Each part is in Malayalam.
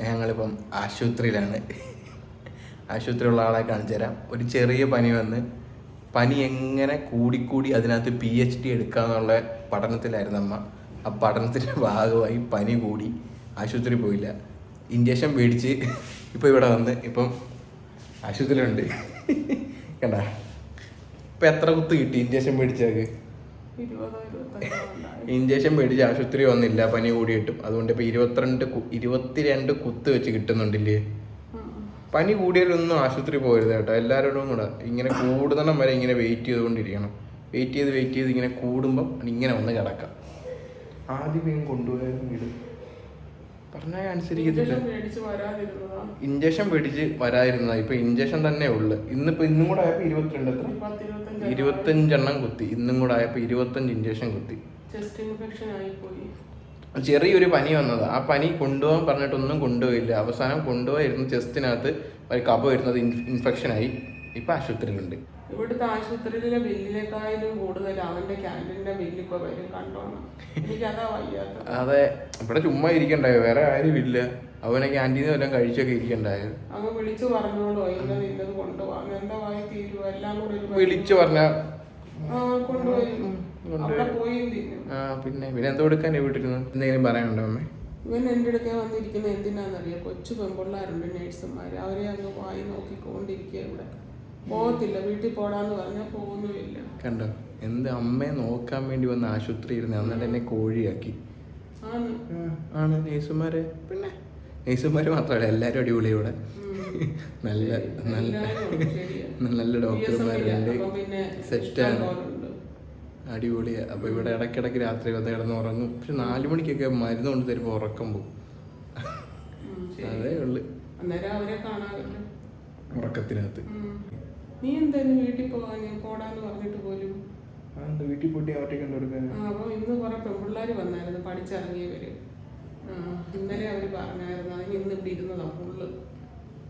ഞങ്ങളിപ്പം ആശുപത്രിയിലാണ്. ആശുപത്രിയുള്ള ആളെ കാണിച്ചു തരാം. ഒരു ചെറിയ പനി വന്ന് പനി എങ്ങനെ കൂടിക്കൂടി അതിനകത്ത് പി എച്ച് ഡി എടുക്കാന്നുള്ള പഠനത്തിലായിരുന്നു അമ്മ. ആ പഠനത്തിന്റെ ഭാഗമായി പനി കൂടി. ആശുപത്രി പോയില്ല. ഇഞ്ചക്ഷൻ മേടിച്ച് ഇപ്പോൾ ഇവിടെ വന്ന് ഇപ്പം ആശുപത്രിയിലുണ്ട്. കണ്ട? ഇപ്പം എത്ര കുത്ത് കിട്ടി ഇഞ്ചക്ഷൻ ഉണ്ടായി. ഇഞ്ചക്ഷൻ മേടിച്ച് ആശുപത്രി വന്നില്ല പനി കൂടിയിട്ടും. അതുകൊണ്ട് ഇപ്പൊ ഇരുപത്തിരണ്ട് ഇരുപത്തിരണ്ട് കുത്ത് വെച്ച് കിട്ടുന്നുണ്ടില്ലേ? പനി കൂടിയാലൊന്നും ആശുപത്രി പോകരുത് കേട്ടോ. എല്ലാവരോടും കൂടെ ഇങ്ങനെ കൂടുതലും വരെ ഇങ്ങനെ വെയിറ്റ് ചെയ്തുകൊണ്ടിരിക്കണം. വെയിറ്റ് ചെയ്ത് വെയിറ്റ് ചെയ്ത് ഇങ്ങനെ കൂടുമ്പം ഇങ്ങനെ വന്ന് കിടക്കാം. ആദ്യം കൊണ്ടുപോയാലും വീട്. അനുസരിക്കത്തില്ല. ഇഞ്ചക്ഷൻ പേടിച്ച് വരാതിരുന്നതാ ഇപ്പൊ ഇഞ്ചക്ഷൻ തന്നെ ഉള്ളു. ഇന്നിപ്പോ ഇന്നും കൂടെ ആയപ്പോ ഇരുപത്തിരണ്ട് എത്ര? ഇരുപത്തഞ്ചെണ്ണം കുത്തി. ഇന്നും കൂടെ ആയപ്പോ ഇരുപത്തഞ്ച് ഇഞ്ചക്ഷൻ കുത്തി. ചെറിയൊരു പനി വന്നത്. ആ പനി കൊണ്ടുപോകാൻ പറഞ്ഞിട്ടൊന്നും കൊണ്ടുപോയില്ല. അവസാനം കൊണ്ടുപോയിരുന്ന ചെസ്റ്റിനകത്ത് ഒരു കപ വരുന്നത് ഇൻഫെക്ഷൻ ആയി. ഇപ്പൊ ആശുപത്രിയിലുണ്ട്. ഇവിടുത്തെ ആശുപത്രിയിലെ ബില്ലിനേക്കാളും കൂടുതൽ അവന്റെ ക്യാന്റീന്റെ ബില്ല് ഇപ്പൊ വരും കണ്ടോണം. എനിക്കതാ വയ്യാത്ത അതെ ഇവിടെ ചുമ്മാ ഇരിക്കണ്ടായോ? വേറെ ആരും ഇല്ല. അവനെ ക്യാന്റീനിൽ വല്ലതും കഴിച്ചൊക്കെ ഇരിക്കണ്ടായോ? അങ്ങ് വിളിച്ചു പറഞ്ഞോളൂ ഇന്നത് ഇന്നത് കൊണ്ടുപോകാം. എന്താ വായി തീരുവോ? എല്ലാം കൂടെ ഒരു വിളിച്ചു പറഞ്ഞ ആ കൊണ്ടുവരും അവിടെ പോയി തിന്നും ആ പിന്നെ പിന്നെ എന്തോ എടുക്കാൻ വീട്ടിരുന്നു എന്തെങ്കിലും പറയാനുണ്ടോ അമ്മേ? ഇവൻ എന്റെ അടുക്കൽ വന്നിരിക്കുന്ന എന്തിനാണെന്നറിയാം കൊച്ചു പെൺപിള്ളേരുണ്ട് നേഴ്സുമാർ അവരെ അങ്ങ് വായി നോക്കിക്കൊണ്ടിരിക്കുക ഇവിടെ. പോകത്തില്ല വീട്ടിൽ പോടാന്ന് പറഞ്ഞാൽ പോകുന്നുമില്ല. കണ്ടോ എന്ത് അമ്മയെ നോക്കാൻ വേണ്ടി വന്ന ആശുപത്രി ഇരുന്ന് എന്നിട്ട് എന്നെ കോഴിയാക്കി. ആണ്. നേഴ്സുമാര് പിന്നെ നേഴ്സുമാര് മാത്രമല്ല എല്ലാവരും അടിപൊളി ഇവിടെ. നല്ല നല്ല. നല്ല ഡോക്ടർമാരുണ്ട്. സെറ്റാണ് അടിപൊളിയാണ് പോലുണ്ട്. അടിപൊളിയാ. അപ്പൊ ഇവിടെ ഇടക്കിടക്ക് രാത്രി വന്ന് കിടന്ന് ഉറങ്ങും. പക്ഷെ നാലു മണിക്കൊക്കെ മരുന്ന് കൊണ്ട് തരുമ്പോൾ ഉറക്കം പോകും അതേ ഉള്ളു. ഉറക്കത്തിനകത്ത്. നീ എന്തായാലും വീട്ടിൽ പോകാൻ പോടാന്ന് പറഞ്ഞിട്ട് പോലും. വീട്ടിൽ പോയിട്ട് ഒറ്റയ്ക്ക് കൊടുക്കാൻ? ആ, അപ്പൊ ഇന്ന് കുറെ പെൺപിള്ളേർ വന്നായിരുന്നു പഠിച്ചിറങ്ങിയവര്. ആ, ഇന്നലെ അവർ പറഞ്ഞായിരുന്നു അതിന് ഇന്ന് ഇവിടെ ഇരുന്നതാ ഫുള്ള്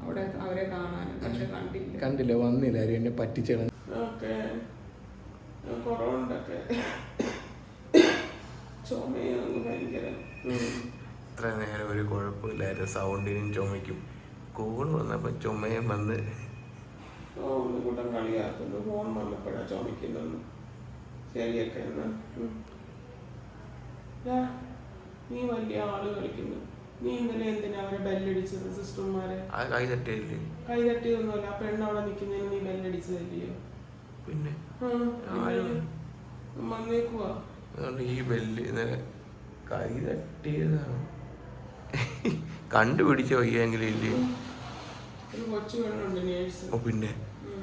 അവിടെ അവരെ കാണാൻ പക്ഷെ കണ്ടില്ല. കണ്ടില്ല വന്നില്ല ആരും എന്നെ പറ്റിച്ചേള ഓക്കെ. കൊറോണ്ടൊക്കെ ചുമയാണ് ഭയങ്കര. ഇത്ര നേരം ഒരു കുഴപ്പമില്ലായിരുന്നു സൗണ്ടിനും ചുമയ്ക്കും. കൂൾ വന്നപ്പോൾ ചുമയും വന്ന് ഓ ഒന്ന് കൂട്ടം കളിയാക്കുന്നു ഫോൺ വന്നപ്പോഴാ ചോദിക്കുന്നു ശരിയൊക്കെ എന്നാ? നീ വലിയ ആൾ കളിക്കുന്നു. നീ ഇന്നലെ എന്തിനാ അവരെ ബെല്ലടിച്ചത് സിസ്റ്റർമാരെ? കൈ തട്ടിയല്ലേ? കൈ തട്ടിയതൊന്നുമല്ല ആ പെണ്ണ് അവിടെ നിൽക്കുന്നതിന് നീ ബെല്ലടിച്ചതല്ലയോ? പിന്നെ? വന്നേക്കുവാ. ഈ ബെല്ല് ഇന്നലെ കൈ തട്ടിയതാണ്. കണ്ടുപിടിച്ച വയ്യെങ്കിലും ഇല്ലേ ഒരു കൊച്ചു പെണ്ണുണ്ട് നേഴ്സ് ഓ പിന്നെ?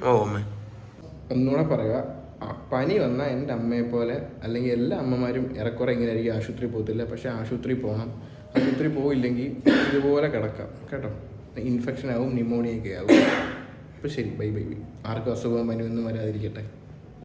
ഓ അമ്മേ. ഒന്നുകൂടെ പറയുക ആ, പനി വന്നാൽ എന്റെ അമ്മയെ പോലെ അല്ലെങ്കിൽ എല്ലാ അമ്മമാരും ഏറെക്കുറെ ഇങ്ങനെ ആയിരിക്കും ആശുപത്രി പോകത്തില്ല. പക്ഷേ ആശുപത്രി പോകണം. ആശുപത്രി പോയില്ലെങ്കിൽ ഇതുപോലെ കിടക്കാം കേട്ടോ? ഇൻഫെക്ഷൻ ആവും ന്യൂമോണിയൊക്കെ ആവും. അപ്പോൾ ശരി ബൈ ബൈ ബൈ. ആർക്കും അസുഖവും പനിയൊന്നും വരാതിരിക്കട്ടെ.